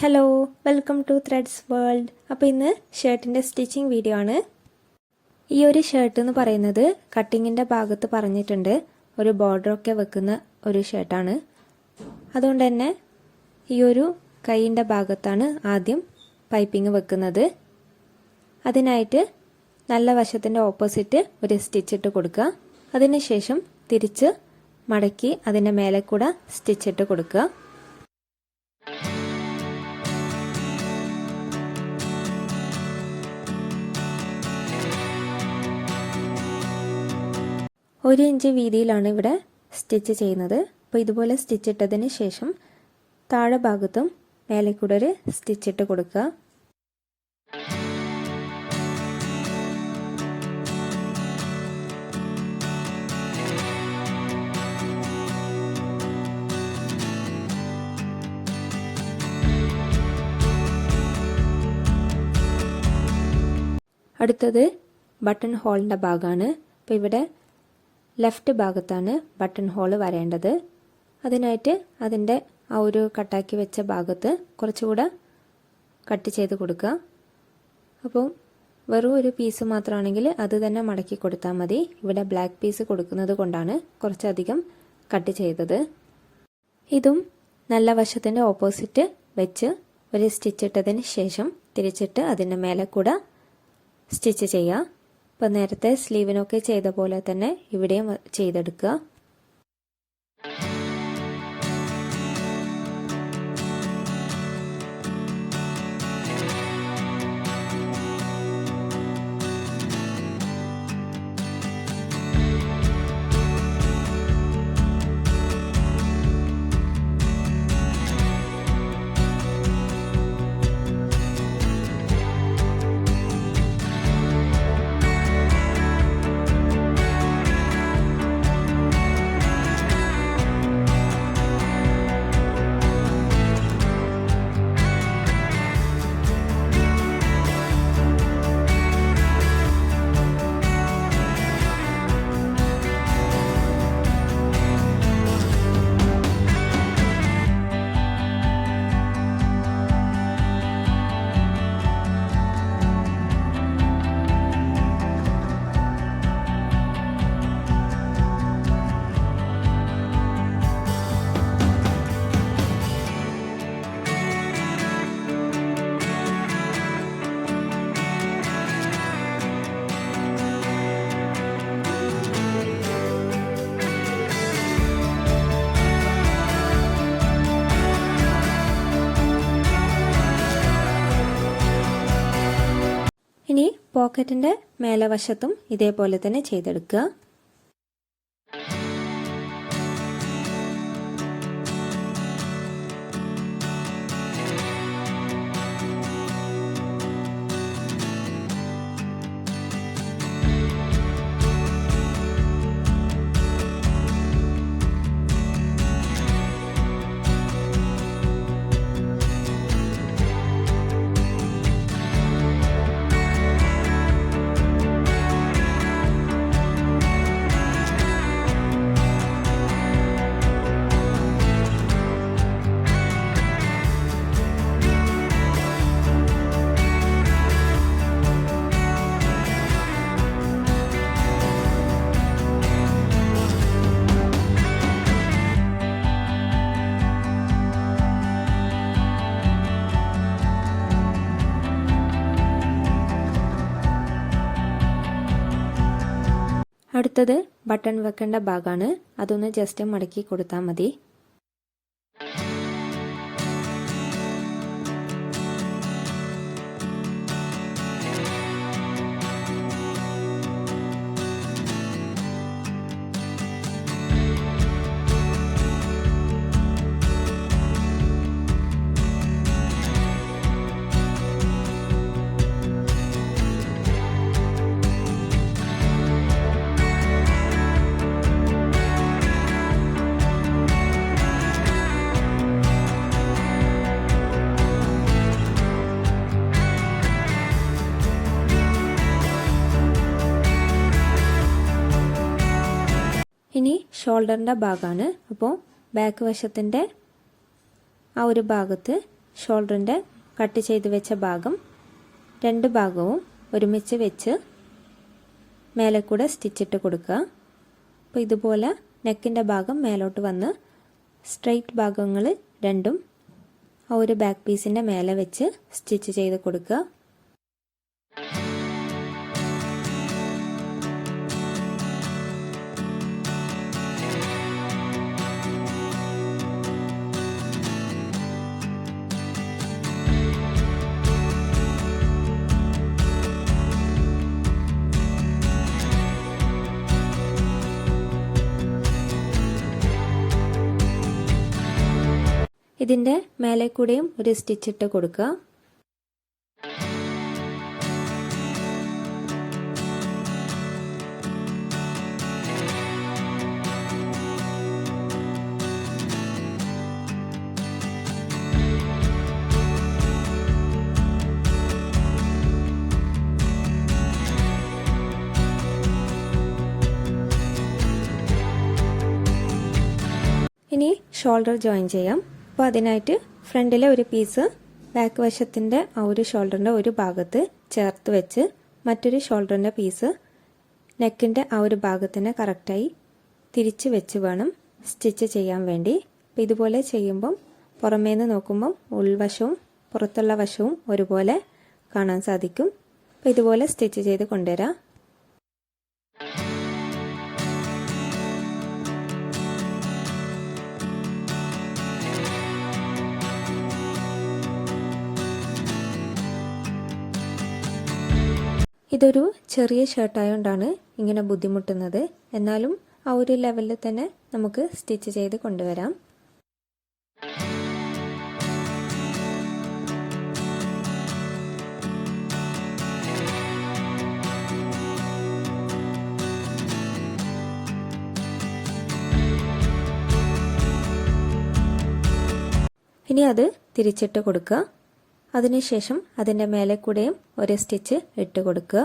Hello welcome to threads world അപ്പോൾ ഇന്ന് ഷർട്ടിന്റെ സ്റ്റിച്ചിങ് വീഡിയോ ആണ്. ഈ ഒരു ഷർട്ട് എന്ന് പറയുന്നത് കട്ടിങ്ങിന്റെ ഭാഗത്ത് പറഞ്ഞിട്ടുണ്ട്. ഒരു ബോർഡറൊക്കെ വെക്കുന്ന ഒരു ഷർട്ടാണ് അതുകൊണ്ട് തന്നെ ഈ ഒരു കൈയിന്റെ ഭാഗത്താണ് ആദ്യം പൈപ്പിംഗ് വെക്കുന്നത്. അതിനായിട്ട് നല്ല വശത്തിന്റെ ഓപ്പോസിറ്റ് ഒരു സ്റ്റിച്ച് ഇട്ട് കൊടുക്കുക. അതിനുശേഷം തിരിച്ച് മടക്കി അതിന്റെ മേലെ കൂടെ സ്റ്റിച്ച് ഇട്ട് കൊടുക്കുക. ഒരു ഇഞ്ച് വീതിയിലാണ് ഇവിടെ സ്റ്റിച്ച് ചെയ്യുന്നത്. അപ്പോൾ ഇതുപോലെ സ്റ്റിച്ച് ഇട്ടതിന് ശേഷം താഴെ ഭാഗത്തും മേലെ കൂടെ ഒരു സ്റ്റിച്ച് ഇട്ട് കൊടുക്കുക. അടുത്തത് ബട്ടൺ ഹോളിന്റെ ഭാഗമാണ്. അപ്പോൾ ഇവിടെ ലെഫ്റ്റ് ഭാഗത്താണ് ബട്ടൺ ഹോൾ വരേണ്ടത്. അതിനായിട്ട് അതിന്റെ ആ ഒരു കട്ടാക്കി വെച്ച ഭാഗത്ത് കുറച്ചുകൂടെ കട്ട് ചെയ്ത് കൊടുക്കുക. അപ്പോൾ വെറും ഒരു പീസ് മാത്രമാണെങ്കിൽ അത് തന്നെ മടക്കി കൊടുത്താൽ മതി. ഇവിടെ ബ്ലാക്ക് പീസ് കൊടുക്കുന്നത് കൊണ്ടാണ് കുറച്ചധികം കട്ട് ചെയ്തത്. ഇതും നല്ല വശത്തിന്റെ ഓപ്പോസിറ്റ് വെച്ച് ഒരു സ്റ്റിച്ചിട്ടതിന് ശേഷം തിരിച്ചിട്ട് അതിന്റെ മേലെ കൂടെ സ്റ്റിച്ച് ചെയ്യുക. ഇപ്പം നേരത്തെ സ്ലീവിനൊക്കെ ചെയ്ത പോലെ തന്നെ ഇവിടെയും ചെയ്തെടുക്കുക. പോക്കറ്റിന്റെ മേലവശത്തും ഇതേപോലെ തന്നെ ചെയ്തെടുക്കുക. അടുത്തത് ബട്ടൺ വെക്കേണ്ട ഭാഗമാണ് അതൊന്ന് ജസ്റ്റ് മടക്കി കൊടുത്താൽ മതി. ഇനി ഷോൾഡറിന്റെ ഭാഗമാണ് അപ്പോൾ ബാക്ക് വശത്തിന്റെ ആ ഒരു ഭാഗത്ത് ഷോൾഡറിന്റെ കട്ട് ചെയ്ത് വെച്ച ഭാഗം രണ്ട് ഭാഗവും ഒരുമിച്ച് വെച്ച് മേലെ കൂടെ സ്റ്റിച്ചിട്ട് കൊടുക്കുക. അപ്പോൾ ഇതുപോലെ നെക്കിന്റെ ഭാഗം മേലോട്ട് വന്ന് സ്ട്രെയിറ്റ് ഭാഗങ്ങൾ രണ്ടും ആ ഒരു ബാക്ക് പീസിന്റെ മേലെ വെച്ച് സ്റ്റിച്ച് ചെയ്ത് കൊടുക്കുക. ഇതിന്റെ മേലെ കൂടെയും ഒരു സ്റ്റിച്ച് ഇട്ട് കൊടുക്കുക. ഇനി ഷോൾഡർ ജോയിൻ ചെയ്യാം. അപ്പോൾ അതിനായിട്ട് ഫ്രണ്ടിലെ ഒരു പീസ് ബാക്ക് വശത്തിന്റെ ആ ഒരു ഷോൾഡറിന്റെ ഒരു ഭാഗത്ത് ചേർത്ത് വെച്ച് മറ്റൊരു ഷോൾഡറിന്റെ പീസ് നെക്കിന്റെ ആ ഒരു ഭാഗത്തിന് കറക്റ്റായി തിരിച്ച് വെച്ച് വേണം സ്റ്റിച്ച് ചെയ്യാൻ വേണ്ടി. അപ്പോൾ ഇതുപോലെ ചെയ്യുമ്പം പുറമേ നിന്ന് നോക്കുമ്പം ഉൾവശവും പുറത്തുള്ള വശവും ഒരുപോലെ കാണാൻ സാധിക്കും. അപ്പോൾ ഇതുപോലെ സ്റ്റിച്ച് ചെയ്ത് കൊണ്ടുവരാം. ഇതൊരു ചെറിയ ഷർട്ടായതുകൊണ്ടാണ് ഇങ്ങനെ ബുദ്ധിമുട്ടുന്നത്. എന്നാലും ആ ഒരു ലെവലിൽ തന്നെ നമുക്ക് സ്റ്റിച്ച് ചെയ്ത് കൊണ്ടുവരാം. ഇനി അത് തിരിച്ചിട്ട് കൊടുക്കുക. അതിനുശേഷം അതിന്റെ മേലെ കൂടെയും ഒരു സ്റ്റിച്ച് ഇട്ട് കൊടുക്കുക.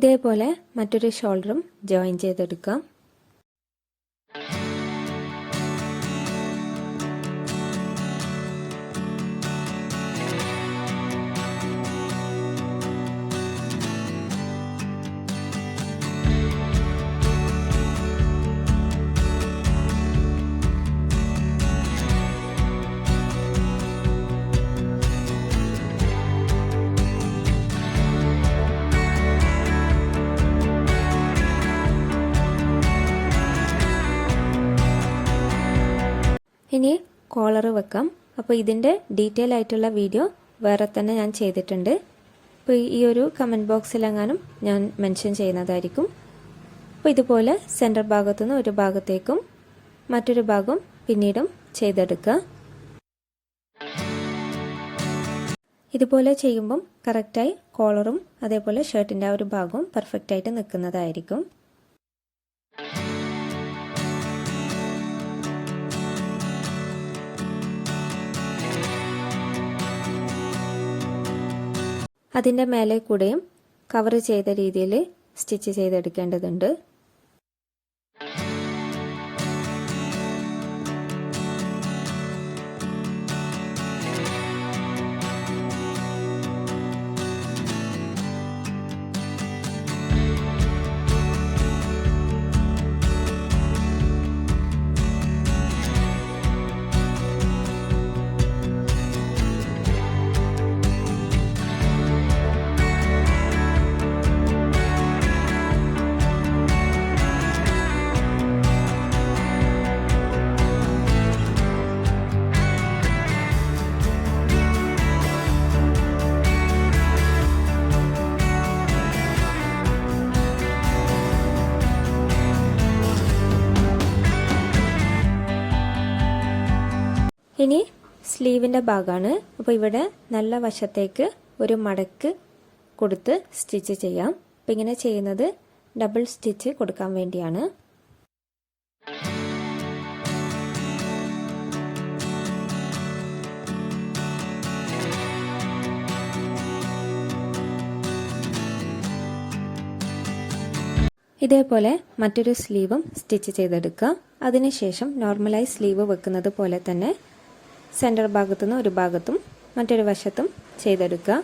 ഇതേപോലെ മറ്റൊരു ഷോൾഡറും ജോയിൻ ചെയ്തെടുക്കാം. കോളർ വെക്കാം. അപ്പോൾ ഇതിന്റെ ഡീറ്റെയിൽ ആയിട്ടുള്ള വീഡിയോ വേറെ തന്നെ ഞാൻ ചെയ്തിട്ടുണ്ട്. അപ്പോൾ ഈ ഒരു കമന്റ് ബോക്സിലെങ്ങാനും ഞാൻ മെൻഷൻ ചെയ്യുന്നതായിരിക്കും. അപ്പോൾ ഇതുപോലെ സെന്റർ ഭാഗത്തുനിന്ന് ഒരു ഭാഗത്തേക്കും മറ്റൊരു ഭാഗം പിന്നീടും ചെയ്തെടുക്കുക. ഇതുപോലെ ചെയ്യുമ്പം കറക്റ്റായി കോളറും അതേപോലെ ഷർട്ടിന്റെ ആ ഒരു ഭാഗവും പെർഫെക്റ്റായിട്ട് നിൽക്കുന്നതായിരിക്കും. അതിന്റെ മേലെ കൂടെയും കവർ ചെയ്ത രീതിയിൽ സ്റ്റിച്ച് ചെയ്തെടുക്കേണ്ടതുണ്ട്. സ്ലീവിന്റെ ഭാഗമാണ് അപ്പോൾ ഇവിടെ നല്ല വശത്തേക്ക് ഒരു മടക്ക് കൊടുത്ത് സ്റ്റിച്ച് ചെയ്യാം. അപ്പം ഇങ്ങനെ ചെയ്യുന്നത് ഡബിൾ സ്റ്റിച്ച് കൊടുക്കാൻ വേണ്ടിയാണ്. ഇതേപോലെ മറ്റൊരു സ്ലീവും സ്റ്റിച്ച് ചെയ്തെടുക്കുക അതിനുശേഷം നോർമലായി സ്ലീവ് വെക്കുന്നത് പോലെ തന്നെ സെന്റർ ഭാഗത്തുനിന്ന് ഒരു ഭാഗത്തും മറ്റൊരു വശത്തും ചെയ്തെടുക്കുക.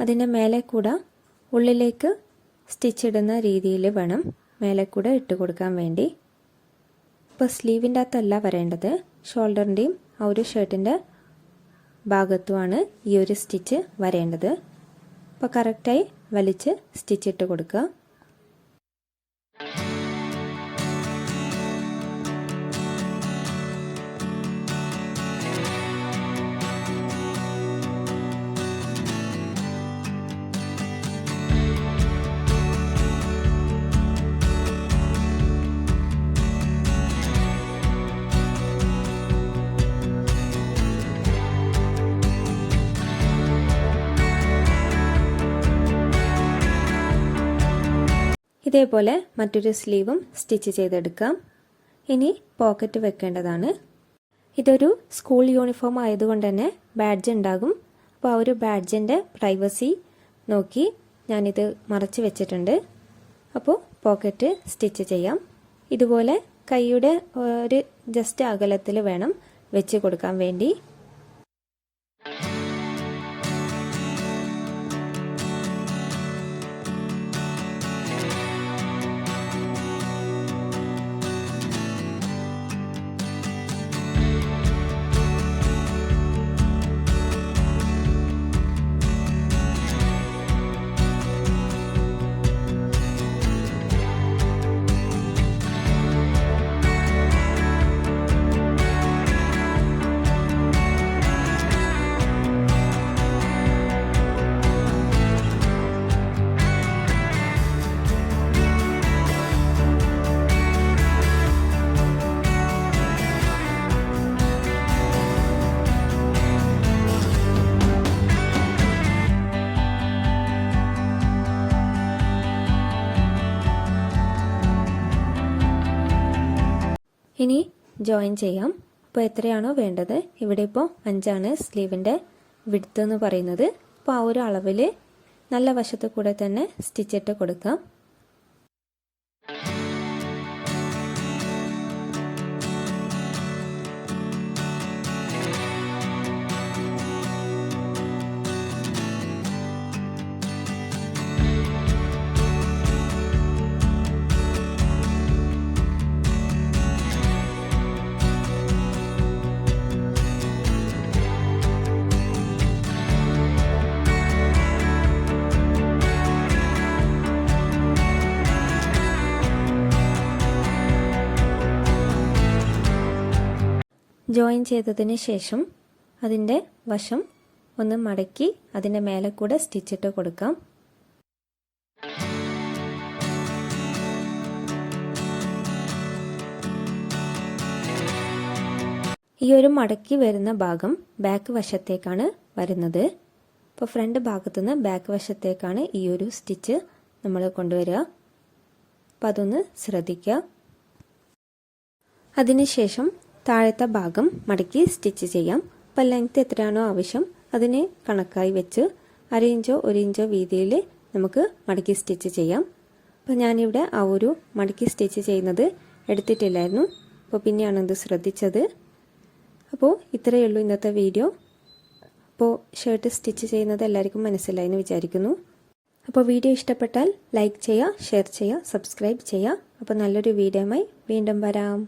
അതിന്റെ മേലെ കൂടെ ഉള്ളിലേക്ക് സ്റ്റിച്ച് ഇടുന്ന രീതിയിൽ വേണം മേലെ കൂടെ ഇട്ട് കൊടുക്കാൻ വേണ്ടി. ഇപ്പോൾ സ്ലീവിന്റെ അകത്തല്ല വരേണ്ടത്. ഷോൾഡറിന്റെയും ആ ഒരു ഷർട്ടിന്റെ ഭാഗത്തുമാണ് ഈ ഒരു സ്റ്റിച്ച് വരേണ്ടത്. അപ്പോൾ കറക്റ്റായി വലിച്ച് സ്റ്റിച്ച് ഇട്ട് കൊടുക്കുക. ഇതേപോലെ മറ്റൊരു സ്ലീവും സ്റ്റിച്ച് ചെയ്തെടുക്കാം. ഇനി പോക്കറ്റ് വെക്കേണ്ടതാണ്. ഇതൊരു സ്കൂൾ യൂണിഫോം ആയതുകൊണ്ട് തന്നെ ബാഡ്ജ് ഉണ്ടാകും. അപ്പോൾ ആ ഒരു ബാഡ്ജിന്റെ പ്രൈവസി നോക്കി ഞാനിത് മറച്ച് വെച്ചിട്ടുണ്ട്. അപ്പോൾ പോക്കറ്റ് സ്റ്റിച്ച് ചെയ്യാം. ഇതുപോലെ കൈയുടെ ഒരു ജസ്റ്റ് അകലത്തിൽ വേണം വെച്ച് കൊടുക്കാൻ വേണ്ടി. ഇനി ജോയിൻ ചെയ്യാം. അപ്പോൾ എത്രയാണോ വേണ്ടത്? ഇവിടെ ഇപ്പോൾ അഞ്ചാണ് സ്ലീവിന്റെ വിടുത്ത് എന്ന് പറയുന്നത്. അപ്പോൾ ആ ഒരു അളവിൽ നല്ല വശത്ത് കൂടെ തന്നെ സ്റ്റിച്ചിട്ട് കൊടുക്കാം. ജോയിൻ ചെയ്തതിന് ശേഷം അതിന്റെ വശം ഒന്ന് മടക്കി അതിന്റെ മേലെ കൂടെ സ്റ്റിച്ചിട്ട് കൊടുക്കാം. ഈ ഒരു മടക്കി വരുന്ന ഭാഗം ബാക്ക് വശത്തേക്കാണ് വരുന്നത്. ഇപ്പോൾ ഫ്രണ്ട് ഭാഗത്തുനിന്ന് ബാക്ക് വശത്തേക്കാണ് ഈ ഒരു സ്റ്റിച്ച് നമ്മൾ കൊണ്ടുവരിക. അപ്പം അതൊന്ന് ശ്രദ്ധിക്കുക അതിനുശേഷം താഴത്തെ ഭാഗം മടക്കി സ്റ്റിച്ച് ചെയ്യാം. അപ്പം ലെങ്ത് എത്രയാണോ ആവശ്യം അതിനെ കണക്കായി വെച്ച് അര ഇഞ്ചോ ഒരു ഇഞ്ചോ വീതിയിൽ നമുക്ക് മടക്കി സ്റ്റിച്ച് ചെയ്യാം. അപ്പോൾ ഞാനിവിടെ ആ ഒരു മടക്കി സ്റ്റിച്ച് ചെയ്യുന്നത് എടുത്തിട്ടില്ലായിരുന്നു. അപ്പോൾ പിന്നെയാണ് ഇത് ശ്രദ്ധിച്ചത്. അപ്പോൾ ഇത്രയേ ഉള്ളൂ ഇന്നത്തെ വീഡിയോ. അപ്പോൾ ഷർട്ട് സ്റ്റിച്ച് ചെയ്യുന്നത് എല്ലാവർക്കും മനസ്സിലായി എന്ന് വിചാരിക്കുന്നു. അപ്പോൾ വീഡിയോ ഇഷ്ടപ്പെട്ടാൽ ലൈക്ക് ചെയ്യുക ഷെയർ ചെയ്യുക സബ്സ്ക്രൈബ് ചെയ്യുക. അപ്പോൾ നല്ലൊരു വീഡിയോയുമായി വീണ്ടും വരാം.